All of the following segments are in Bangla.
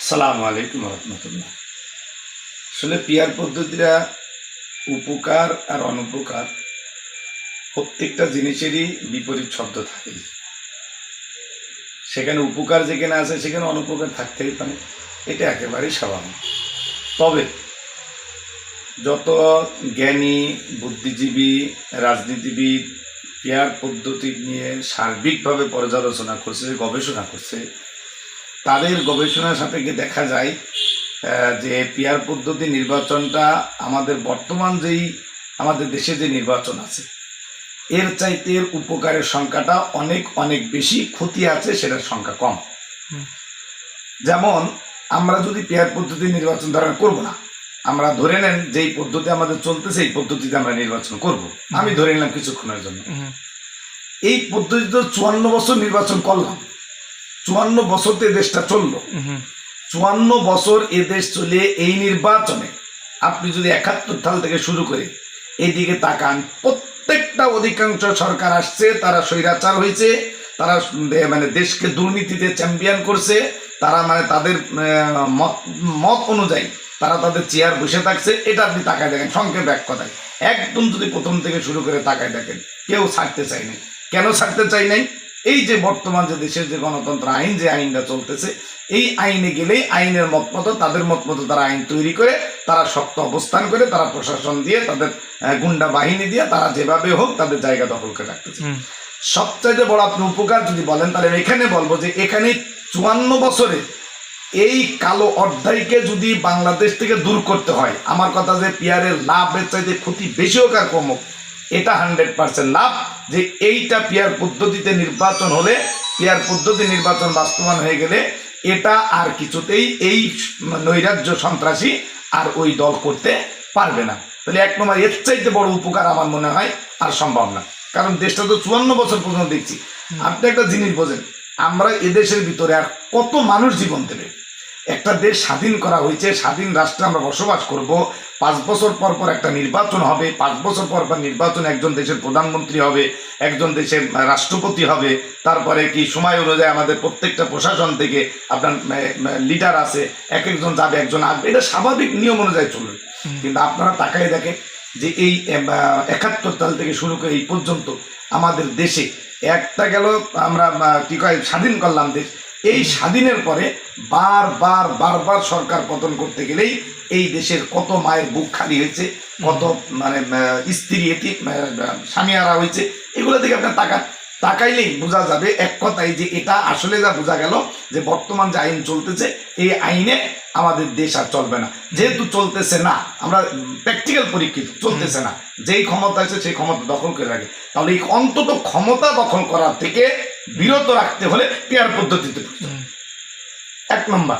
সালামু আলাইকুম রহমতুল্লাহ। আসলে পিয়ার পদ্ধতিটা উপকার আর অনুপকার প্রত্যেকটা জিনিসেরই বিপরীত শব্দ থাকে। সেখানে উপকার যেখানে আছে, সেখানে অনুপকার থাকতেই পারে। এটা একেবারেই স্বাভাবিক। তবে যত জ্ঞানী, বুদ্ধিজীবী, রাজনীতিবিদ, পেয়ার পদ্ধতি নিয়ে সার্বিকভাবে পর্যালোচনা করছে, গবেষণা করছে তাদের গবেষণার সাপেক্ষে দেখা যায় যে পিয়ার পদ্ধতি নির্বাচনটা আমাদের বর্তমান যেই আমাদের দেশে যে নির্বাচন আছে এর চাইতে এর উপকারের সংখ্যাটা অনেক অনেক বেশি ক্ষতি আছে সেটার সংখ্যা কম। যেমন আমরা যদি পেয়ার পদ্ধতি নির্বাচন ধরেন করব না আমরা ধরে নেন যেই পদ্ধতি আমাদের চলতেছে এই পদ্ধতিতে আমরা নির্বাচন করব। আমি ধরে নিলাম কিছুক্ষণের জন্য। এই পদ্ধতিতে চুয়ান্ন বছর নির্বাচন করলাম। চুয়ান্ন বছরতে দেশটা চলল। চুয়ান্ন বছর এ দেশ চলে এই নির্বাচনে আপনি যদি একাত্তর সাল থেকে শুরু করে এইদিকে তাকান, প্রত্যেকটা অধিকাংশ সরকার আসছে, তারা স্বৈরাচার হয়েছে, তারা মানে দেশকে দুর্নীতিতে চ্যাম্পিয়ন করছে, তারা মানে তাদের মত অনুযায়ী তারা তাদের চেয়ার বসে থাকছে। এটা আপনি তাকায় দেখেন, সংক্ষেপে এক কথায়। একদম যদি প্রথম থেকে শুরু করে তাকায় দেখেন, কেউ ছাড়তে চায় নাই। কেন ছাড়তে চাই নাই? এই যে বর্তমান যে দেশের যে গণতন্ত্র আইন যে আইনটা চলতেছে এই আইনে গেলেই আইনের মত মতো তাদের মত মতো তারা আইন তৈরি করে তারা শক্ত অবস্থান করে তারা প্রশাসন দিয়ে তাদের গুন্ডা বাহিনী দিয়ে তারা যেভাবে হোক তাদের জায়গা দখল করে রাখতেছে সবচাইতে বড় আপনি উপকার যদি বলেন তাহলে এখানে বলব যে এখানে চুয়ান্ন বছরে এই কালো অধ্যায়কে যদি বাংলাদেশ থেকে দূর করতে হয় আমার কথা যে পিয়ারের লাভের চাইতে ক্ষতি বেশি হোক আর কম হোক এটা হান্ড্রেড পার্সেন্ট লাভ। যে এইটা পিয়ার পদ্ধতিতে নির্বাচন হলে, পিয়ার পদ্ধতি নির্বাচন বাস্তবায়ন হয়ে গেলে এটা আর কিছুতেই এই নৈরাজ্য সন্ত্রাসী আর ওই দল করতে পারবে না। তাহলে এক নম্বর, এর চাইতে বড় উপকার আমার মনে হয় আর সম্ভব না। কারণ দেশটা তো চুয়ান্ন বছর পর্যন্ত দেখছি। আপনি একটা জিনিস বোঝেন, আমরা এদেশের ভিতরে আর কত মানুষ জীবন দেবে? একটা দেশ স্বাধীন করা হয়েছে, স্বাধীন রাষ্ট্রে আমরা বসবাস করব, পাঁচ বছর পর পর একটা নির্বাচন হবে, পাঁচ বছর পর পর নির্বাচন একজন দেশের প্রধানমন্ত্রী হবে, একজন দেশের রাষ্ট্রপতি হবে, তারপরে কি সময় অনুযায়ী আমাদের প্রত্যেকটা প্রশাসন থেকে আপনার লিডার আছে, এক একজন যাবে, একজন আসবে, এটা স্বাভাবিক নিয়ম অনুযায়ী চলবে। কিন্তু আপনারা তাকাই দেখেন যে এই একাত্তর সাল থেকে শুরু করে এই পর্যন্ত আমাদের দেশে একটা গেল, আমরা কি কয়, স্বাধীন করলাম দেশ এই স্বাধীনের পরে বারবার বারবার সরকার পতন করতে গেলেই এই দেশের কত মায়ের বুক খালি হয়েছে, কত মানে স্ত্রী এটি স্বামী আরা হয়েছে, এগুলো থেকে আপনার তাকা তাকাইলেই বোঝা যাবে এক কথাই যে এটা আসলে যা বোঝা গেল যে বর্তমান যে আইন চলতেছে, এই আইনে আমাদের দেশ আর চলবে না। যেহেতু চলতেছে না, আমরা প্র্যাকটিক্যাল পরীক্ষিত, চলতেছে না। যেই ক্ষমতা আছে সেই ক্ষমতা দখল করে রাখে। তাহলে এই অন্তত ক্ষমতা দখল করার থেকে বিরত রাখতে হলে পেয়ার পদ্ধতিতে এক নম্বর,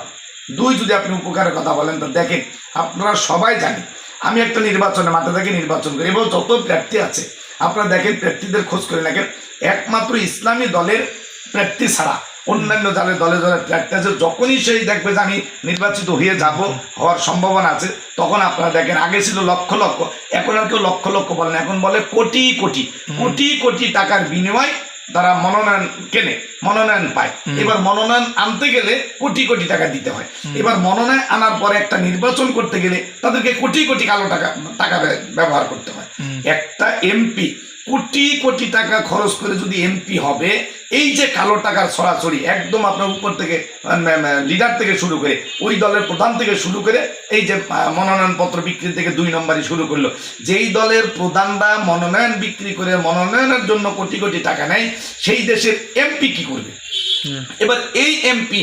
দুই যদি আপনি উপকারের কথা বলেন, তো দেখেন, আপনারা সবাই জানেন, আমি একটা নির্বাচনে মাঠে থেকে নির্বাচন করি এবং যত প্রার্থী আছে, আপনারা দেখেন, প্রার্থীদের খোঁজ করে দেখেন, একমাত্র ইসলামী দলের প্রার্থী ছাড়া অন্যান্য দলের দলে দলের প্রার্থী আছে, যখনই সেই দেখবে যে আমি নির্বাচিত হয়ে যাব, হওয়ার সম্ভাবনা আছে, তখন আপনারা দেখেন, আগে ছিল লক্ষ লক্ষ, এখন আর কেউ লক্ষ লক্ষ বলেন এখন বলে কোটি কোটি কোটি কোটি টাকার বিনিময় তারা মনোনয়ন কেনে? মনোনয়ন পায়। এবার মনোনয়ন আনতে গেলে কোটি কোটি টাকা দিতে হয়। এবার মনোনয়ন আনার পরে একটা নির্বাচন করতে গেলে তাদেরকে কোটি কোটি কালো টাকা টাকা ব্যবহার করতে হয়। একটা এমপি কোটি কোটি টাকা খরচ করে যদি এমপি হবে এই যে কালো টাকার ছড়াছড়ি একদম আপনার উপর থেকে লিডার থেকে শুরু করে ওই দলের প্রধান থেকে শুরু করে এই যে মনোনয়নপত্র বিক্রি থেকে দুই নম্বরই শুরু করল। যেই দলের প্রধানরা মনোনয়ন বিক্রি করে মনোনয়নের জন্য কোটি কোটি টাকা নেয় সেই দেশের এমপি কি করবে। এবার এই এমপি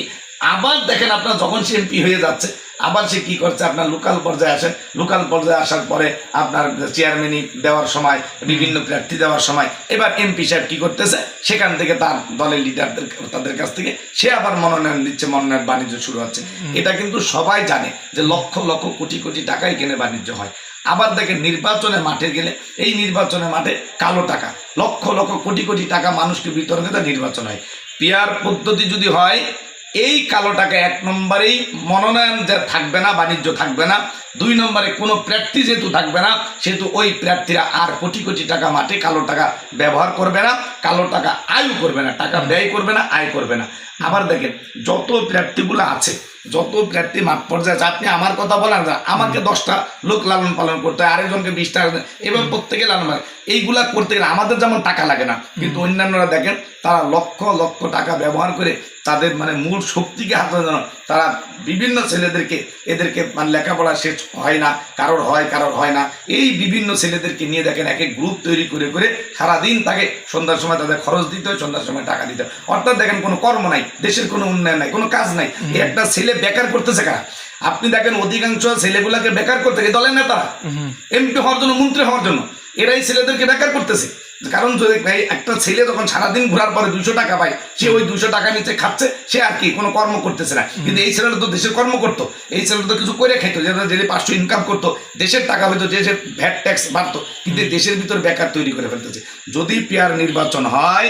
আবার দেখেন আপনার যখন সে এমপি হয়ে যাচ্ছে আবার সে কি করছে? আপনার লোকাল পর্যায়ে আসেন। লোকাল পর্যায়ে আসার পরে আপনার চেয়ারম্যানই দেওয়ার সময় বিভিন্ন প্রার্থী দেওয়ার সময় এবার এমপি সাহেব কি করতেছে? সেখান থেকে তার দলের লিডারদের তাদের কাছ থেকে সে আবার মনোনয়ন দিচ্ছে মনোনয়ন বাণিজ্য শুরু হচ্ছে। এটা কিন্তু সবাই জানে যে লক্ষ লক্ষ কোটি কোটি টাকাই কেনে বাণিজ্য হয়। আবার দেখেন নির্বাচনের মাঠে গেলে এই নির্বাচনের মাঠে কালো টাকা, লক্ষ লক্ষ, কোটি কোটি টাকা মানুষকে বিতরণ করে নির্বাচন হয়। পিয়ার পদ্ধতি যদি হয়, এই কালো টাকা এক নম্বরেই মনোনয়ন যা থাকবে না, বাণিজ্য থাকবে না, দুই নম্বরে কোনো প্রার্থী যেহেতু থাকবে না, সেহেতু ওই প্রার্থীরা আর কোটি কোটি টাকা মাঠে কালো টাকা ব্যবহার করবে না, কালো টাকা আয় করবে না, টাকা ব্যয় করবে না, আয় করবে না। আবার দেখেন, যত প্রার্থীগুলো আছে যত প্রার্থী মাঠ পর্যায়ে আছে আপনি আমার কথা বলেন না আমাকে দশটা লোক লালন পালন করতে হয় আরেকজনকে বিশটা এবার প্রত্যেকে লালন পালন এইগুলা করতে গেলে আমাদের যেমন টাকা লাগে না কিন্তু অন্যান্যরা দেখেন তারা লক্ষ লক্ষ টাকা ব্যবহার করে তাদের মানে মূল শক্তিকে হাতে যেন তারা বিভিন্ন ছেলেদেরকে এদেরকে মানে লেখাপড়া শেষ হয় না কারোর হয় কারোর হয় না। এই বিভিন্ন ছেলেদেরকে নিয়ে দেখেন এক এক গ্রুপ তৈরি করে করে সারাদিন তাকে সন্ধ্যার সময় তাদের খরচ দিতে হয় সন্ধ্যার সময় টাকা দিতে হয়। অর্থাৎ দেখেন কোনো কর্ম নাই দেশের কোনো উন্নয়ন নাই কোনো কাজ নাই। একটা ছেলে বেকার করতেছে কারা? আপনি দেখেন অধিকাংশ ছেলেগুলাকে বেকার করতে গিয়ে দলের নেতারা। এমপি হওয়ার জন্য মন্ত্রী হওয়ার জন্য। এরাই ছেলেদেরকে বেকার করতেছে। কারণ যদি ভাই একটা ছেলে যখন সারাদিন ঘোরার পরে দুশো টাকা পায় সে ওই দুশো টাকা নিচে খাচ্ছে সে আর কি কোনো কর্ম করতেছে না। কিন্তু এই ছেলেটা তো দেশের কর্ম করতো এই ছেলেটা তো কিছু করে খেতো যেটা যে পাঁচশো ইনকাম করতো দেশের টাকা হয়তো যে ভ্যাট ট্যাক্স বাড়তো কিন্তু দেশের ভিতর বেকার তৈরি করে ফেলতেছে। যদি পেয়ার নির্বাচন হয়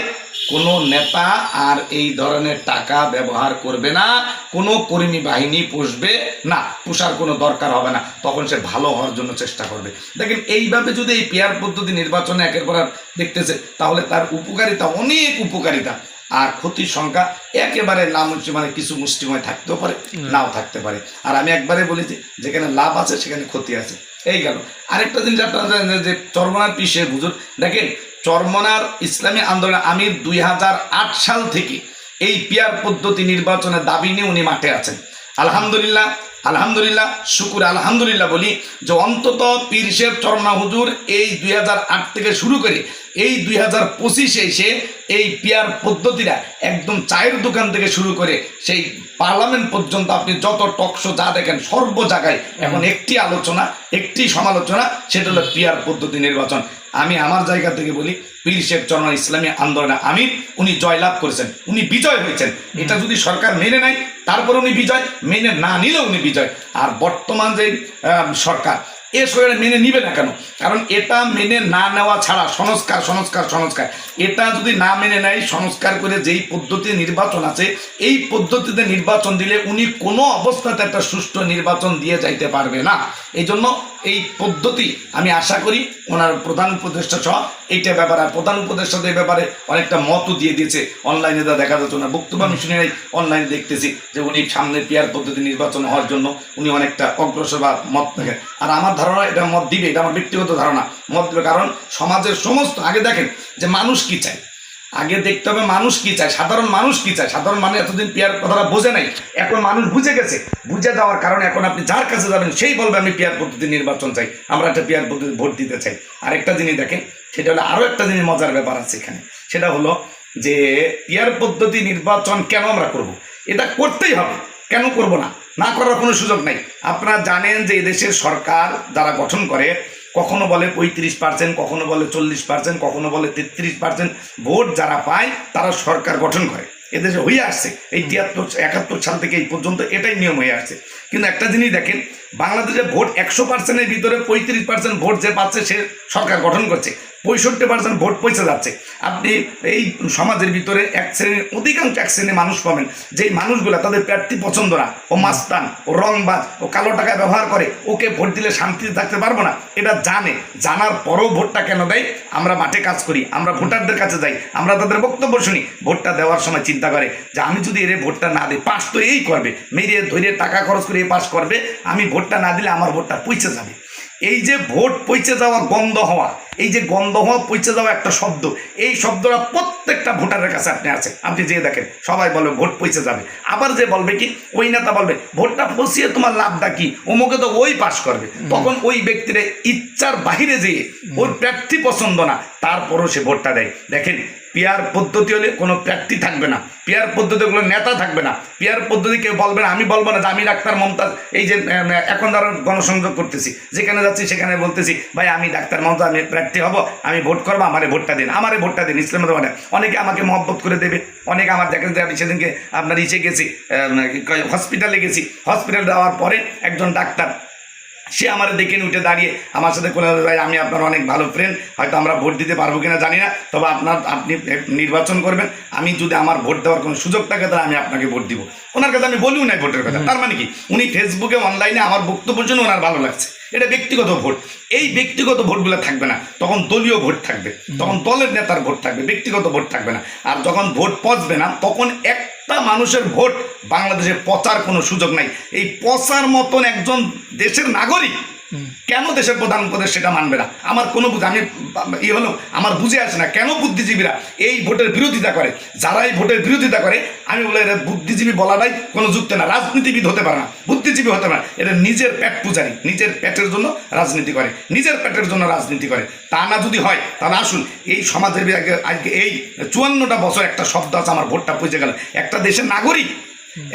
কোনো নেতা আর এই ধরনের টাকা ব্যবহার করবে না কোনো কর্মী বাহিনী পুষবে না পোষার কোনো দরকার হবে না তখন সে ভালো হওয়ার জন্য চেষ্টা করবে। দেখেন এইভাবে যদি এই পেয়ার পদ্ধতি নির্বাচনে একের পর এক দেখতেছে তাহলে তার উপকারিতা অনেক উপকারিতা আর ক্ষতির সংখ্যা একেবারে নাম হচ্ছে মানে কিছু মুষ্টিময় থাকতেও পারে নাও থাকতে পারে। আর আমি একবারে বলেছি যেখানে লাভ আছে সেখানে ক্ষতি আছে। এই গেল। আরেকটা জিনিস আপনারা জানেন যে চরমনার পিসে হুজুর দেখেন চরমনার ইসলামী আন্দোলন আমির দুই হাজার আট সাল থেকে এই পিয়ার পদ্ধতি নির্বাচনের দাবি নিয়ে উনি মাঠে আছেন। আলহামদুলিল্লাহ আলহামদুলিল্লাহ শুকুর আলহামদুলিল্লাহ বলি যে অন্তত পীর শেখ চরমনা হুজুর এই দুই হাজার আট থেকে শুরু করে এই দুই হাজার পঁচিশে এসে এই পিয়ার পদ্ধতিটা একদম চায়ের দোকান থেকে শুরু করে সেই পার্লামেন্ট পর্যন্ত আপনি যত টকশো যা দেখেন সর্ব জায়গায় এখন একটি আলোচনা একটি সমালোচনা সেটা হলো পিয়ার পদ্ধতি নির্বাচন। আমি আমার জায়গা থেকে বলি পীর শেখ চরমা ইসলামী আন্দোলনে আমির উনি জয়লাভ করেছেন উনি বিজয় হয়েছেন। এটা যদি সরকার মেনে নেয় তারপর উনি বিজয়, মেনে না নিলে উনি বিজয়। আর বর্তমান যে সরকার, এ সরকার মেনে নিবে না কেন? কারণ এটা মেনে না নেওয়া ছাড়া সংস্কার সংস্কার সংস্কার। এটা যদি না মেনে নেয়, সংস্কার করে যেই পদ্ধতি নির্বাচন আছে, এই পদ্ধতিতে নির্বাচন দিলে উনি কোনো অবস্থাতে একটা সুষ্ঠু নির্বাচন দিয়ে যাইতে পারবে না। এই জন্য এই পদ্ধতি আমি আশা করি ওনার প্রধান উপদেষ্টা সহ এইটা ব্যাপারে, আর প্রধান উপদেষ্টাদের ব্যাপারে অনেকটা মতও দিয়ে দিয়েছে। অনলাইনে তা দেখা যাচ্ছে না বক্তব্য আমি শুনে নাই অনলাইনে দেখতেছি যে উনি সামনে পিয়ার পদ্ধতি নির্বাচন হওয়ার জন্য উনি অনেকটা অগ্রসর বা মত দেখেন। আর আমার ধারণা এটা মত দিবে, এটা আমার ব্যক্তিগত ধারণা, মত দিবে। কারণ সমাজের সমস্ত, আগে দেখেন যে মানুষ কি চায়? আগে দেখতে হবে মানুষ কি চায়, সাধারণ মানুষ কি চায়? সাধারণ মানুষ এতদিন পিয়ার কথাটা বোঝে নাই, এখন মানুষ বুঝে গেছে। বুঝে যাওয়ার কারণে এখন আপনি যার কাছে যাবেন, সেই বলবে, আমি পিয়ার পদ্ধতি নির্বাচন চাই, আমরা একটা পিয়ার পদ্ধতি ভোট দিতে চাই। আরেকটা জিনিস দেখেন, সেটা হলো আরও একটা জিনিস মজার ব্যাপার আছে এখানে। সেটা হলো যে, পিয়ার পদ্ধতি নির্বাচন কেন আমরা করব? এটা করতেই হবে, কেন করব না? না করার কোনো সুযোগ নাই। আপনারা জানেন যে এদেশের সরকার যারা গঠন করে কখনো বলে পঁয়ত্রিশ পার্সেন্ট কখনো বলে চল্লিশ পার্সেন্ট কখনো বলে তেত্রিশ পার্সেন্ট ভোট যারা পায়, তারা সরকার গঠন করে। এদেশে হয়ে আসছে। এই তিয়াত্তর, একাত্তর সাল থেকে এই পর্যন্ত এটাই নিয়ম হয়ে আসছে। কিন্তু একটা জিনিস দেখেন বাংলাদেশে ভোট একশো পার্সেন্টের ভিতরে পঁয়ত্রিশ পার্সেন্ট ভোট যে পাচ্ছে সে সরকার গঠন করছে। পঁয়ষট্টি পার্সেন্ট ভোট পৌঁছে যাচ্ছে। আপনি এই সমাজের ভিতরে এক শ্রেণির, অধিকাংশ এক শ্রেণির মানুষ পাবেন। যেই মানুষগুলা তাদের প্রার্থী পছন্দ না ও মাস্তান, ও রংবাজ, ও কালো টাকা ব্যবহার করে, ওকে ভোট দিলে শান্তিতে থাকতে পারব না। এটা জানে। জানার পরও ভোটটা কেন দেয়? আমরা মাঠে কাজ করি, আমরা ভোটারদের কাছে যাই, আমরা তাদের বক্তব্য শুনি। ভোটটা দেওয়ার সময় চিন্তা করে যে, আমি যদি এর ভোটটা না দিই, পাস তো এই করবে। মেরে ধরে টাকা খরচ করে এই পাস করবে, আমি ভোটটা না দিলে আমার ভোটটা পৌঁছে যাবে। এই যে ভোট পৌঁছে যাওয়া গন্ধ হওয়া এই যে গন্ধ হওয়া পৌঁছে যাওয়া একটা শব্দ এই শব্দটা প্রত্যেকটা ভোটারের কাছে আপনি আছে। আপনি যেয়ে দেখেন সবাই বলবে ভোট পৌঁছে যাবে। আবার যে বলবে কি ওই নেতা বলবে ভোটটা পৌঁছিয়ে তোমার লাভটা কি? অমুকে তো ওই পাশ করবে। তখন ওই ব্যক্তির ইচ্ছার বাহিরে যেয়ে ওর প্রার্থী পছন্দ না তারপরও সে ভোটটা দেয়। দেখেন পিয়ার পদ্ধতি হলে কোনো প্রার্থী থাকবে না। পিয়ার পদ্ধতি কোনো নেতা থাকবে না। পিয়ার পদ্ধতি কেউ বলবে না, আমি বলব না যে আমি ডাক্তার মমতাজ, এই যে এখন ধরো গণসংযোগ করতেছি, যেখানে যাচ্ছি সেখানে বলতেছি, ভাই, আমি ডাক্তার মমতাজ, আমি প্রার্থী হব, আমি ভোট করব, আমারে ভোটটা দিন, আমারে ভোটটা দিন ইসলামের মানে অনেকে আমাকে মহব্বত করে দেবে, অনেকে আমার দেখেন যে আমি সেদিনকে আপনার ইসে গেছি হসপিটালে গেছি। হসপিটাল যাওয়ার পরে একজন ডাক্তার সে আমার দেখে উঠে দাঁড়িয়ে আমার সাথে কোনো ভাই আমি আপনার অনেক ভালো ফ্রেন্ড হয়তো আমরা ভোট দিতে পারব কিনা জানি না। তবে আপনার আপনি নির্বাচন করবেন। আমি যদি আমার ভোট দেওয়ার কোনো সুযোগ থাকে তাহলে আমি আপনাকে ভোট দিব। ওনার কাছে আমি বলিও নাই ভোটের কথা। তার মানে কি? উনি ফেসবুকে অনলাইনে আমার বক্তব্য জন্য ওনার ভালো লাগছে। এটা ব্যক্তিগত ভোট। এই ব্যক্তিগত ভোটগুলো থাকবে না। তখন দলীয় ভোট থাকবে। তখন দলের নেতার ভোট থাকবে। ব্যক্তিগত ভোট থাকবে না। আর যখন ভোট পচবে না তখন একটা মানুষের ভোট বাংলাদেশে পচার কোনো সুযোগ নাই। এই পচার মতন একজন দেশের নাগরিক কেন দেশের প্রধান উপদেশ সেটা মানবে না? আমার কোনো বুঝ আমি ই হলো আমার বুঝে আসে না কেন বুদ্ধিজীবীরা এই ভোটের বিরোধিতা করে? যারা এই ভোটের বিরোধিতা করে আমি বলে এরা বুদ্ধিজীবী বলাটাই কোনো যুক্ত না। রাজনীতিবিদ হতে পারে না বুদ্ধিজীবী হতে পারে না। এটা নিজের পেট পূজারি নিজের পেটের জন্য রাজনীতি করে নিজের পেটের জন্য রাজনীতি করে। তা না যদি হয় তাহলে আসুন এই সমাজের আজকে এই চুয়ান্নটা বছর একটা শব্দ আছে আমার ভোটটা পৌঁছে গেল। একটা দেশের নাগরিক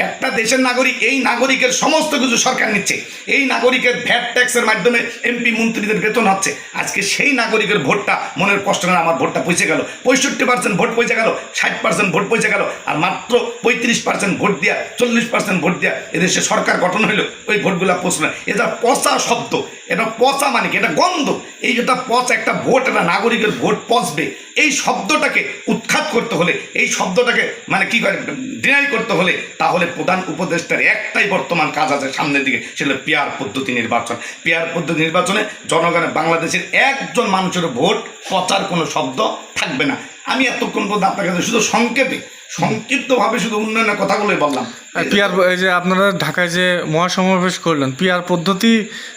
একটা দেশের নাগরিক, এই নাগরিকের সমস্ত কিছু সরকার নিচ্ছে। এই নাগরিকের ভ্যাট ট্যাক্সের মাধ্যমে এমপি মন্ত্রীদের বেতন হচ্ছে। আজকে সেই নাগরিকের ভোটটা মনের কষ্ট না, আমার ভোটটা পৌঁছে গেল। পঁয়ষট্টি পার্সেন্ট ভোট পৌঁছে গেল, ষাট পার্সেন্ট ভোট পৌঁছে গেল, আর মাত্র পঁয়ত্রিশ পার্সেন্ট ভোট দেওয়া চল্লিশ পার্সেন্ট ভোট দেওয়া এদেশে সরকার গঠন হইল। ওই ভোটগুলা পৌঁছলো এটা পচা শব্দ। এটা পচা মানে কি? এটা গন্ধ। এই যেটা পচা একটা ভোট একটা নাগরিকের ভোট পচবে। এই শব্দটাকে উৎখাত করতে হলে, এই শব্দটাকে মানে কি করে ডিনাই করতে হলে, তাহলে প্রধান উপদেষ্টার একটাই বর্তমান কাজ আছে সামনের দিকে, সেটা পেয়ার পদ্ধতি নির্বাচন। পেয়ার পদ্ধতি নির্বাচনে জনগণের বাংলাদেশের একজন মানুষের ভোট, পচার কোনো শব্দ থাকবে না। আমি এতক্ষণ পর্যন্ত আপনার কাছে শুধু সংক্ষেপে সংক্ষিপ্তভাবে শুধু উন্নয়নের কথাগুলোই বললাম। পিআর এই যে আপনারা ঢাকায় যে মহাসমাবেশ করলেন পিআর পদ্ধতি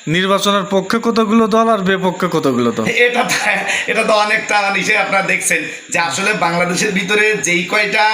নির্বাচনের পক্ষে কতগুলো দল আর বেপক্ষে কতগুলো দল? এটা এটা তো অনেকটা নিশ্চয়ই আপনারা দেখছেন যে আসলে বাংলাদেশের ভিতরে যেই কয়টা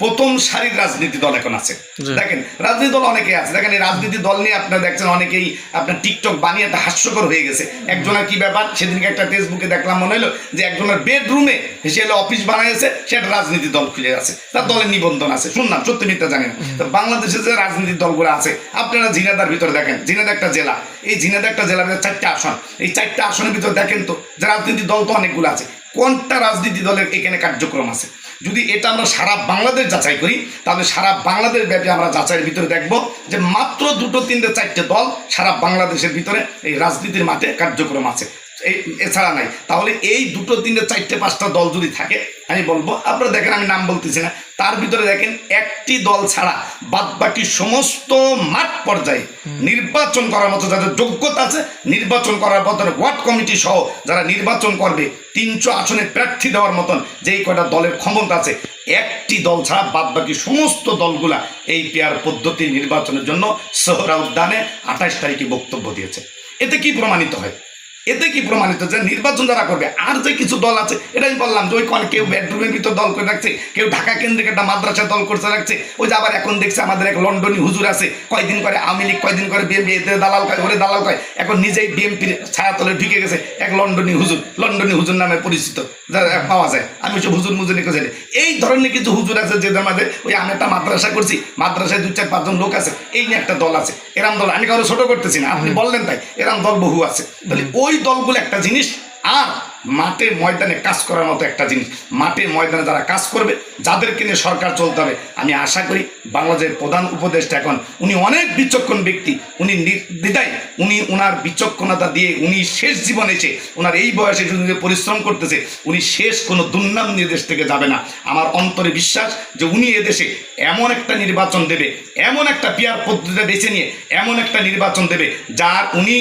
প্রথম সারির রাজনীতি দল এখন আছে। দেখেন রাজনীতি দল অনেকে আছে। দেখেন এই রাজনীতি দল নিয়ে আপনারা দেখছেন অনেকেই আপনার টিকটক বানিয়ে একটা হাস্যকর হয়ে গেছে। একজনের কি ব্যাপার? সেদিনকে একটা ফেসবুকে দেখলাম মনে হলো যে একজনের বেডরুমে সে অফিস বানিয়েছে সে একটা রাজনীতি দল খুলে আছে। তার দলের নিবন্ধন আছে। শুনলাম সত্যি মিথ্যা জানি না। তো বাংলাদেশে যে রাজনীতির দলগুলো আছে আপনারা ঝিনাদার ভিতরে দেখেন ঝিনাদা একটা জেলা। এই ঝিনাদা একটা জেলার ভিতরে চারটা আসন। এই চারটা আসনের ভিতরে দেখেন তো যে রাজনীতির দল তো অনেকগুলো আছে। কোনটা রাজনীতি দলের এখানে কার্যক্রম আছে? যদি এটা আমরা সারা বাংলাদেশ যাচাই করি, তাহলে সারা বাংলাদেশ ব্যাপী আমরা যাচাইয়ের ভিতরে দেখব যে মাত্র দুটো, তিনটে, চারটে দল সারা বাংলাদেশের ভিতরে এই রাজনীতির মাঠে কার্যক্রম আছে। এছাড়া নাই। তাহলে এই দুটো তিনটে চারটে পাঁচটা দল যদি থাকে আমি বলব আপনারা দেখেন আমি নাম বলতেছি না তার ভিতরে দেখেন একটি দল ছাড়া বাদ বাকি সমস্ত মাঠ পর্যায়ে নির্বাচন করার মতো যাদের যোগ্যতা আছে নির্বাচন করার মতো ওয়ার্ড কমিটি সহ যারা নির্বাচন করবে তিনশো আসনে প্রার্থী দেওয়ার মতন যেই কয়টা দলের ক্ষমতা আছে একটি দল ছাড়া বাদ বাকি সমস্ত দলগুলা এই পেয়ার পদ্ধতি নির্বাচনের জন্য সোহরা উদ্যানে আঠাশ তারিখে বক্তব্য দিয়েছে। এতে কি প্রমাণিত হয়? এতে কি প্রমাণিত যে নির্বাচন যারা করবে, আর যে কিছু দল আছে এটা আমি বললাম যে ওই কোন- কেউ বেডরুমের ভিতর দল করে রাখছে, কেউ ঢাকা কেন্দ্রিক একটা মাদ্রাসা দল করতে রাখছে, ওই যে আবার এখন দেখছে আমাদের এক লন্ডনী হুজুর আছে, কয়দিন করে আওয়ামী লীগ, কয়দিন করে বিএমপি এতে দালাল কয়, ওরে দালাল কয়, এখন নিজেই বিএমপির ছায়াতলে ঢুকে গেছে এক লন্ডনী হুজুর লন্ডনী হুজুর নামে পরিচিত পাওয়া যায়। আমি সব হুজুর মুজুর লিখে জানি এই ধরনের কিছু হুজুর আছে যে আমাদের ওই আমি একটা মাদ্রাসা করছি, মাদ্রাসায় দু চার পাঁচজন লোক আছে, এই নিয়ে একটা দল আছে, এরাম দল, আমি কারও ছোট করতেছি না, আপনি বললেন তাই, এরাম দল বহু আছে। তাহলে ওই দলগুলো একটা জিনিস আর মাঠে ময়দানে কাজ করার মতো একটা জিনিস। মাঠে ময়দানে যারা কাজ করবে, যাদেরকে নিয়ে সরকার চলতে হবে, আমি আশা করি বাংলাদেশের প্রধান উপদেষ্টা এখন, উনি অনেক বিচক্ষণ ব্যক্তি, উনি নির্দ্বিধায় উনি ওনার বিচক্ষণতা দিয়ে উনি শেষ জীবনে এসে ওনার এই বয়সে যদি পরিশ্রম করতেছে, উনি শেষ কোনো দুর্নাম নিয়ে দেশ থেকে যাবে না। আমার অন্তরে বিশ্বাস যে উনি এদেশে এমন একটা নির্বাচন দেবে, এমন একটা পিয়ার পদ্ধতিতে বেছে নিয়ে এমন একটা নির্বাচন দেবে, যার উনি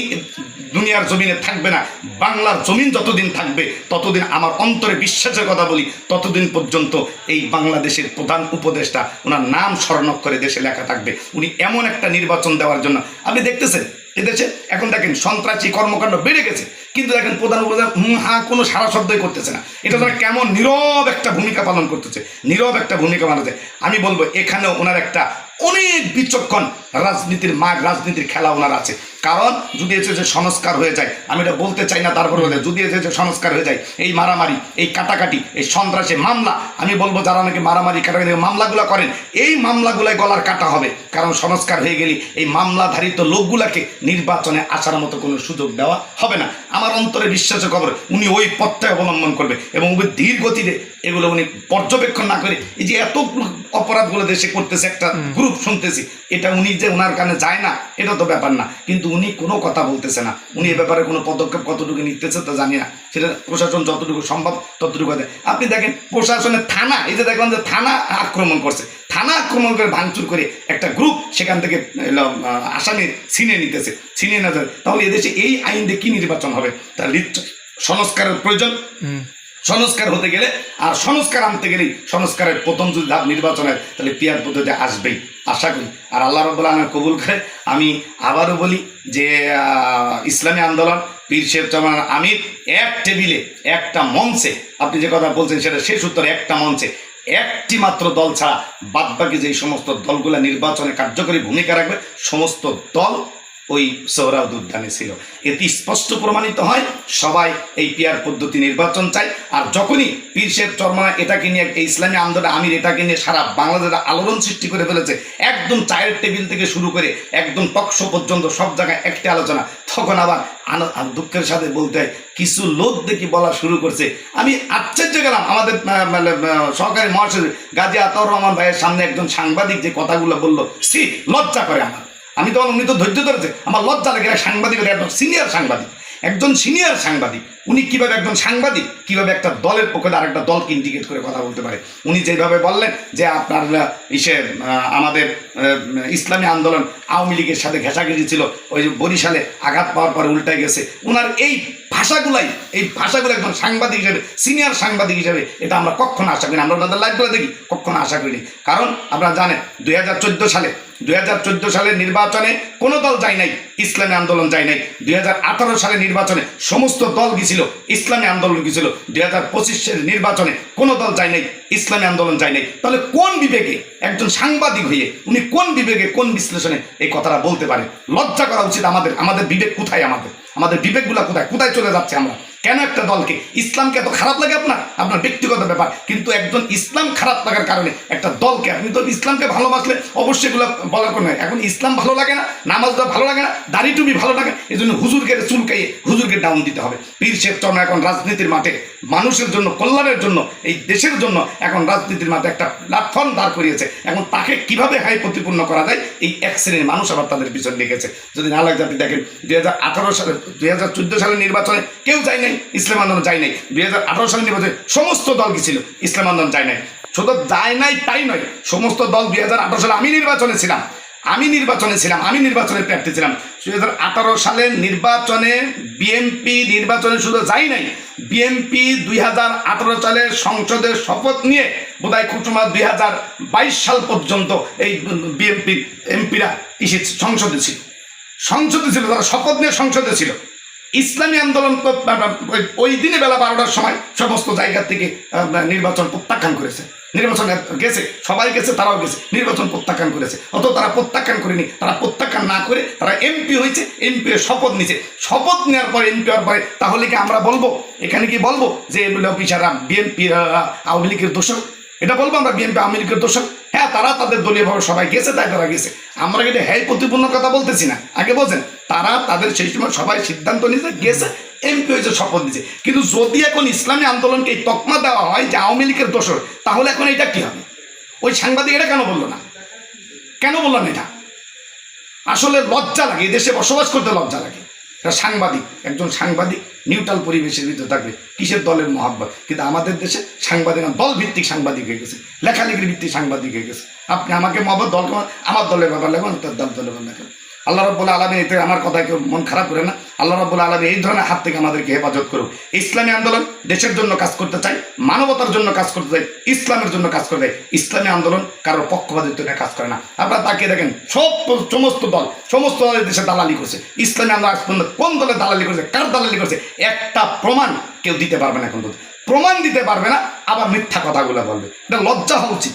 দুনিয়ার জমিনে থাকবে না, বাংলার জমিন যতদিন থাকবে ততদিন আমার অন্তরে বিশ্বাসের কথা বলি, ততদিন পর্যন্ত এই বাংলাদেশের প্রধান উপদেষ্টা ওনার নাম স্মরণ করে দেশে লেখা থাকবে। উনি এমন একটা নির্বাচন দেওয়ার জন্য, আপনি দেখতেছেন এদেশে এখন দেখেন সন্ত্রাসী কর্মকাণ্ড বেড়ে গেছে, কিন্তু দেখেন প্রধান উপদেষ্টা হা, কোনো সারা শব্দই করতেছে না। এটা তারা কেমন নীরব একটা ভূমিকা পালন করতেছে, নীরব একটা ভূমিকা পালন। আমি বলব, এখানেও ওনার একটা অনেক বিচক্ষণ রাজনীতির মাঠ, রাজনীতির খেলা ওনার আছে। কারণ যদি এসে যে সংস্কার হয়ে যায়, আমি এটা বলতে চাই না, তারপরে বলে, যদি এসে যে সংস্কার হয়ে যায়, এই মারামারি, এই কাটাকাটি, এই সন্ত্রাসী মামলা, আমি বলব যারা নাকি মারামারি কাটাকাটি মামলাগুলো করেন, এই মামলাগুলাই গলার কাটা হবে। কারণ সংস্কার হয়ে গেলে এই মামলাধারিত লোকগুলাকে নির্বাচনে আসার মতো কোনো সুযোগ দেওয়া হবে না। আমার অন্তরে বিশ্বাসের খবর, উনি ওই পথটাই অবলম্বন করবে এবং ধীর গতিতে এগুলো উনি পর্যবেক্ষণ না করে এই যে এত অপরাধগুলো দেশে করতেছে একটা গ্রুপ শুনতেছি। এটা উনি যে ওনার কানে যায় না এটা তো ব্যাপার না। কিন্তু উনি কোনো কথা বলতেছে না। উনি এ ব্যাপারে কোনো পদক্ষেপ কতটুকু নিতেছে তা জানি না। সেটা প্রশাসন যতটুকু সম্ভব ততটুকু দেয়। আপনি দেখেন প্রশাসনের থানা এই যে দেখলাম যে থানা আক্রমণ করছে। থানা আক্রমণ করে ভাঙচুর করে একটা গ্রুপ সেখান থেকে এলো, আহ, আসামি ছিনিয়ে নিতেছে। ছিনিয়ে না যায় তাহলে এদেশে এই আইন দিয়ে কি নির্বাচন হবে? তার সংস্কারের প্রয়োজন। সংস্কার হতে গেলে, আর সংস্কার আনতে গেলেই সংস্কারের প্রথম যদি ধাপ নির্বাচনের তাহলে পিয়ার পদ্ধতি আসবেই। আশা করি। আর আল্লাহ আলম কবুল করে, আমি আবারও বলি যে ইসলামী আন্দোলন, পীর শেখ জামান আমির এক টেবিলে, একটা মঞ্চে, আপনি যে কথা বলছেন সেটা শেষ উত্তর একটা মঞ্চে, একটি মাত্র দল ছাড়া বাদবাকি যেই সমস্ত দলগুলো নির্বাচনে কার্যকরী ভূমিকা রাখবে, সমস্ত দল ওই সৌরাউদ উদ্যানে ছিল। এটি স্পষ্ট প্রমাণিত হয়, সবাই এই পিয়ার পদ্ধতি নির্বাচন চাই আর যখনই পীর শেখ চরমানা এটাকে নিয়ে এই ইসলামী আন্দোলন, আমির এটাকে নিয়ে সারা বাংলাদেশে আলোড়ন সৃষ্টি করে ফেলেছে, একদম চায়ের টেবিল থেকে শুরু করে একদম টকশো পর্যন্ত সব জায়গায় একটি আলোচনা। তখন আবার আনো- আর দুঃখের সাথে বলতে হয়, কিছু লোক দেখি বলা শুরু করছে। আমি আশ্চর্য গেলাম, আমাদের সহকারী মহাসচিব গাজী আতাউর রহমান ভাইয়ের সামনে একজন সাংবাদিক যে কথাগুলো বলল, সি, লজ্জা করে আমার। আমি তখন উনি তো ধৈর্য ধরেছে। আমার লজ্জা লাগে সাংবাদিক একজন সিনিয়র সাংবাদিক। একজন সিনিয়র সাংবাদিক। উনি কীভাবে একজন সাংবাদিক? কীভাবে একটা দলের পক্ষে আরেকটা দলকে ইন্ডিকেট করে কথা বলতে পারে? উনি যেভাবে বললেন যে আপনার ইসে আমাদের ইসলামী আন্দোলন আওয়ামী লীগের সাথে ঘেঁষাঘেঁষি ছিল, ওই যে বরিশালে আঘাত পাওয়ার পরে উল্টায় গেছে। ওনার এই ভাষাগুলাই, এই ভাষাগুলো একজন সাংবাদিক হিসেবে সিনিয়র সাংবাদিক হিসেবে, এটা আমরা কখনো আশা করি। আমরা ওনাদের লাইভ করে দেখি, কখনো আশা করিনি। কারণ আপনারা জানেন দু হাজার চোদ্দ সালে দুই সালের নির্বাচনে কোনো দল যায় নাই, ইসলামী আন্দোলন যায় নাই। দুই সালের নির্বাচনে সমস্ত দল গেছিল ইসলামী আন্দোলন গেছিল দুই নির্বাচনে কোনো দল যায় নাই, ইসলামী আন্দোলন যায় নাই। তাহলে কোন বিবেকে, একজন সাংবাদিক হয়ে, উনি কোন বিবেকে, কোন বিশ্লেষণে এই কথাটা বলতে পারে? লজ্জা করা উচিত আমাদের আমাদের বিবেক কোথায় আমাদের? আমাদের বিবেকগুলা কোথায়? কোথায় চলে যাচ্ছে আমরা? কেন একটা দলকে? ইসলামকে এত খারাপ লাগে আপনার? আপনার ব্যক্তিগত ব্যাপার। কিন্তু একজন ইসলাম খারাপ লাগার কারণে একটা দলকে, আপনি তো ইসলামকে ভালোবাসলে অবশ্যই এগুলো বলার কোনো নয় এখন ইসলাম ভালো লাগে না, নামাজটা ভালো লাগে না দাড়ি টুপি ভালো লাগে এই জন্য হুজুরকে চুলকাইয়ে হুজুরকে ডাউন দিতে হবে। পীর শেখ চর্মা এখন রাজনীতির মাঠে, মানুষের জন্য, কল্যাণের জন্য, এই দেশের জন্য এখন রাজনীতির মাঠে একটা প্ল্যাটফর্ম দাঁড় করিয়েছে। এখন তাকে কীভাবে হাই প্রতিপূর্ণ করা যায়, এই এক শ্রেণির মানুষ আবার তাদের পিছনে লেগেছে যদি না লাগে আপনি দেখেন, দুই হাজার আঠারো সালে দুই সালের নির্বাচনে কেউ যায় নাই ইসলাম আন্দোলন যায় নাই। দুই সালের নির্বাচনে সমস্ত দল গেছিল ইসলাম আন্দোলন যায় নাই। শুধু যায় নাই, তাই নয়, সমস্ত দল দুই হাজার আঠারো সালে আমি নির্বাচনে ছিলাম। আমি নির্বাচনে ছিলাম, আমি নির্বাচনে প্রার্থী ছিলাম। দুই হাজার আঠারো সালের নির্বাচনে বিএনপি নির্বাচনে শুধু যাই নাই। বিএনপি দুই হাজার সালের সংসদের শপথ নিয়ে বোধহয় খুব সময় দুই সাল পর্যন্ত এই বিএনপি এমপিরা সংসদে ছিল। সংসদে ছিল, তারা শপথ নিয়ে সংসদে ছিল। ইসলামী আন্দোলন ওই- দিনে বেলা বারোটার সময় সমস্ত জায়গা থেকে নির্বাচন প্রত্যাখ্যান করেছে। নির্বাচন গেছে, সবাই গেছে, তারাও গেছে। নির্বাচন প্রত্যাখ্যান করেছে। অত তারা প্রত্যাখ্যান করেনি। তারা প্রত্যাখ্যান না করে তারা এমপি হয়েছে, এমপি শপথ নিছে। শপথ নেওয়ার পরে, এমপি হওয়ার পরে তাহলে কি আমরা বলব? এখানে কি বলব? যে এগুলো অফিসাররা বিএনপি আওয়ামী লীগের দোষক এটা বলব আমরা, বিএনপি, আওয়ামী লীগের দোষক হ্যাঁ তারা তাদের দলীয়ভাবে সবাই গেছে, তাই তারা গেছে। আমরা কিন্তু হ্যাঁ প্রতিপূর্ণ কথা বলতেছি না। আগে বলছেন, তারা তাদের সেই সময় সবাই সিদ্ধান্ত নিয়েছে, গেছে, এমপি হয়েছে, শপথ দিয়েছে কিন্তু যদি এখন ইসলামী আন্দোলনকে এই তকমা দেওয়া হয় যে আওয়ামী লীগের দোষর, তাহলে এখন এটা কি হবে? ওই সাংবাদিক এটা কেন বলল না? কেন বলল না এটা? আসলে লজ্জা লাগে দেশে বসবাস করতে লজ্জা লাগে। সাংবাদিক, একজন সাংবাদিক নিউট্রাল পরিবেশের ভিতরে থাকবে। কিসের দলের মহাব্বত? কিন্তু আমাদের দেশে সাংবাদিক দল ভিত্তিক সাংবাদিক হয়ে গেছে। লেখালেখির ভিত্তিক সাংবাদিক হয়ে গেছে। আপনি আমাকে মহব্বত দল আমার দলের ব্যাপার লেখেন, তার দল দলের ব্যাপার লেখেন। আল্লাহ রব্বুল আলমী এতে আমার কথা কেউ মন খারাপ করে না। আল্লাহ রব্বুল আলমী এই ধরনের হাত থেকে আমাদেরকে হেফাজত করুক। ইসলামী আন্দোলন দেশের জন্য কাজ করতে চাই, মানবতার জন্য কাজ করতে চাই, ইসলামের জন্য কাজ করতে চাই ইসলামী আন্দোলন কারোর পক্ষপাতিত্ব নিয়ে কাজ করে না। আপনারা তাকিয়ে দেখেন, সব সমস্ত দল, সমস্ত দলের দেশে দালালি করছে। ইসলামী আন্দোলন কোন দলের দালালি করছে, কার দালালি করছে, একটা প্রমাণ কেউ দিতে পারবে না এখন। প্রমাণ দিতে পারবে না, আবার মিথ্যা কথাগুলো বলবে। এটা লজ্জা হওয়া উচিত।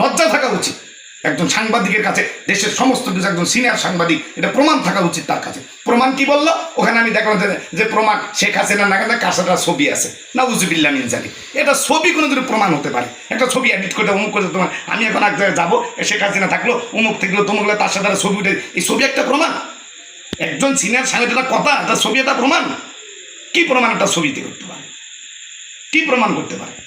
লজ্জা থাকা উচিত। একজন সাংবাদিকের কাছে, দেশের সমস্ত কিছু একজন সিনিয়র সাংবাদিক, এটা প্রমাণ থাকা উচিত তার কাছে। প্রমাণ কি বলল? ওখানে আমি দেখলাম যে- প্রমাণ শেখ হাসিনা না গেলে কাছাটা ছবি আছে। না উজুবিল্লা মিনজালি এটা ছবি কোনো দিন প্রমাণ হতে পারে। একটা ছবি এডিট করে, অমুক করে তোমার, আমি এখন এক জায়গায় যাব শেখ হাসিনা থাকল, অমুক থাকল, তমুক তার সাথে ছবি উঠে, এই ছবি একটা প্রমাণ। একজন সিনিয়র সাংবাদিক কথা তার ছবি একটা প্রমাণ। কি প্রমাণ একটা ছবিতে করতে পারে? কি প্রমাণ করতে পারে?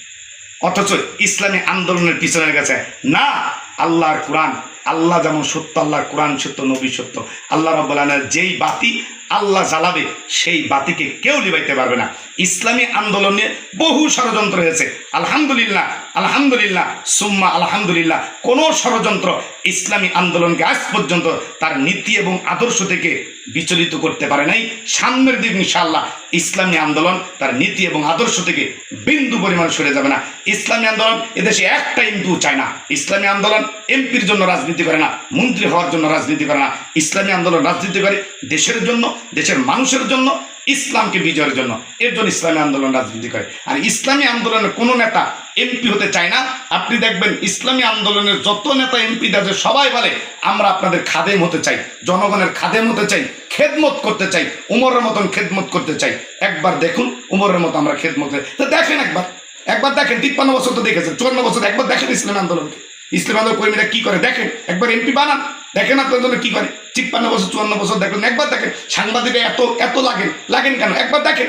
অথচ ইসলামী আন্দোলনের পিছনের কাছে না আল্লাহর কোরআন, আল্লাহ যেমন সত্য, আল্লাহর কোরআন সত্য, নবী সত্য। আল্লাহ রব্বুল্লাহ যেই বাতি আল্লাহ জ্বালাবে, সেই বাতিকে কেউ নিবাইতে পারবে না। ইসলামী আন্দোলনে বহু ষড়যন্ত্র হয়েছে। আলহামদুলিল্লাহ আলহামদুলিল্লাহ, সুম্মা আলহামদুলিল্লাহ, কোন ষড়যন্ত্র ইসলামী আন্দোলনকে আজ পর্যন্ত তার নীতি এবং আদর্শ থেকে বিচলিত করতে পারে নাই। সামনের দিন ইনশাআল্লাহ ইসলামী আন্দোলন তার নীতি এবং আদর্শ থেকে বিন্দু পরিমাণ সরে যাবে না। ইসলামী আন্দোলন এদেশে একটা এমপিও চায় না। ইসলামী আন্দোলন এমপির জন্য রাজনীতি করে না, মন্ত্রী হওয়ার জন্য রাজনীতি করে না। ইসলামী আন্দোলন রাজনীতি করে দেশের জন্য, দেশের মানুষের জন্য ইসলামকে বিজয়ের জন্য। এর জন্য ইসলামী আন্দোলন রাজনীতি করে। আর ইসলামী আন্দোলনের কোনো নেতা এমপি হতে চায় না। আপনি দেখবেন ইসলামী আন্দোলনের যত নেতা এমপি আছে, সবাই বলে, আমরা আপনাদের খাদেম হতে চাই, জনগণের খাদেম হতে চাই, খেদমত করতে চাই, উমরের মতন খেদমত করতে চাই। একবার দেখুন, উমরের মতো আমরা খেদমত। তো দেখেন একবার। একবার দেখেন, তিপ্পান্ন বছর তো দেখেছেন, চুয়ান্ন বছর একবার দেখেন ইসলামী আন্দোলনকে। ইসলামী আন্দোলন কর্মীরা কি করে? দেখেন, একবার এমপি বানান। দেখেন আপনার জন্য কি করে? তিপ্পান্ন বছর, চুয়ান্ন বছর দেখেন, একবার দেখেন, সাংবাদিক এত এত লাগেন লাগেন কেন? একবার দেখেন,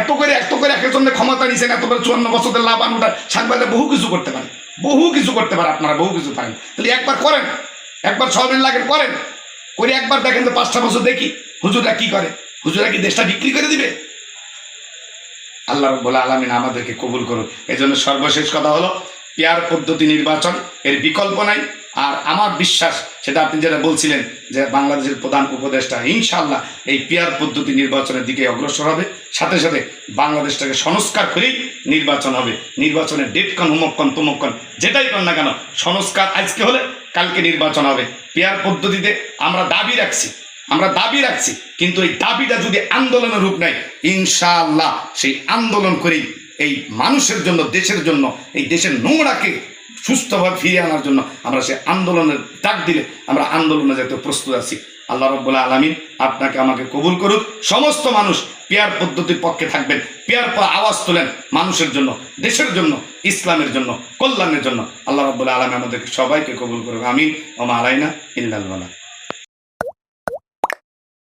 এত করে এত করে একের জন্য ক্ষমতা নিছেন, এত করে চুয়ান্ন বছরের লাভ আনুটা সাংবাদিক বহু কিছু করতে পারে, বহু কিছু করতে পারে আপনারা, বহু কিছু পারেন। তাহলে একবার করেন, একবার ছদিন লাগেন, করেন। করে একবার দেখেন তো পাঁচটা বছর দেখি হুজুরা কি করে? হুজুরা কি দেশটা বিক্রি করে দিবে? আল্লাহ রব্বুল আলমিন আমাদেরকে কবুল করুন। এই জন্য সর্বশেষ কথা হলো, পেয়ার পদ্ধতি নির্বাচন, এর বিকল্প নাই। আর আমার বিশ্বাস, সেটা আপনি যেটা বলছিলেন যে বাংলাদেশের প্রধান উপদেষ্টা ইনশাল্লাহ এই পেয়ার পদ্ধতি নির্বাচনের দিকে অগ্রসর হবে। সাথে সাথে বাংলাদেশটাকে সংস্কার করেই নির্বাচন হবে। নির্বাচনের ডেট কন হুমক কন, যেটাই কন না কেন, সংস্কার আজকে হলে কালকে নির্বাচন হবে। পেয়ার পদ্ধতিতে আমরা দাবি রাখছি, আমরা দাবি রাখছি, কিন্তু এই দাবিটা যদি আন্দোলনের রূপ নেয়, ইনশাআল্লাহ সেই আন্দোলন করেই এই মানুষের জন্য, দেশের জন্য, এই দেশের নোংরাকে সুস্থভাবে ফিরিয়ে আনার জন্য আমরা সে আন্দোলনের ডাক দিলে আমরা আন্দোলনে যেতে প্রস্তুত আছি। আল্লাহ রব্বুল্লাহ আলমিন আপনাকে আমাকে কবুল করুক। সমস্ত মানুষ পেয়ার পদ্ধতির পক্ষে থাকবেন। পেয়ার পর আওয়াজ তোলেন মানুষের জন্য, দেশের জন্য, ইসলামের জন্য, কল্যাণের জন্য। আল্লাহ রব্বুল্লাহ আলমী আমাদেরকে সবাইকে কবুল করুক। আমিন। ওমা আলাইনা ইল্লাল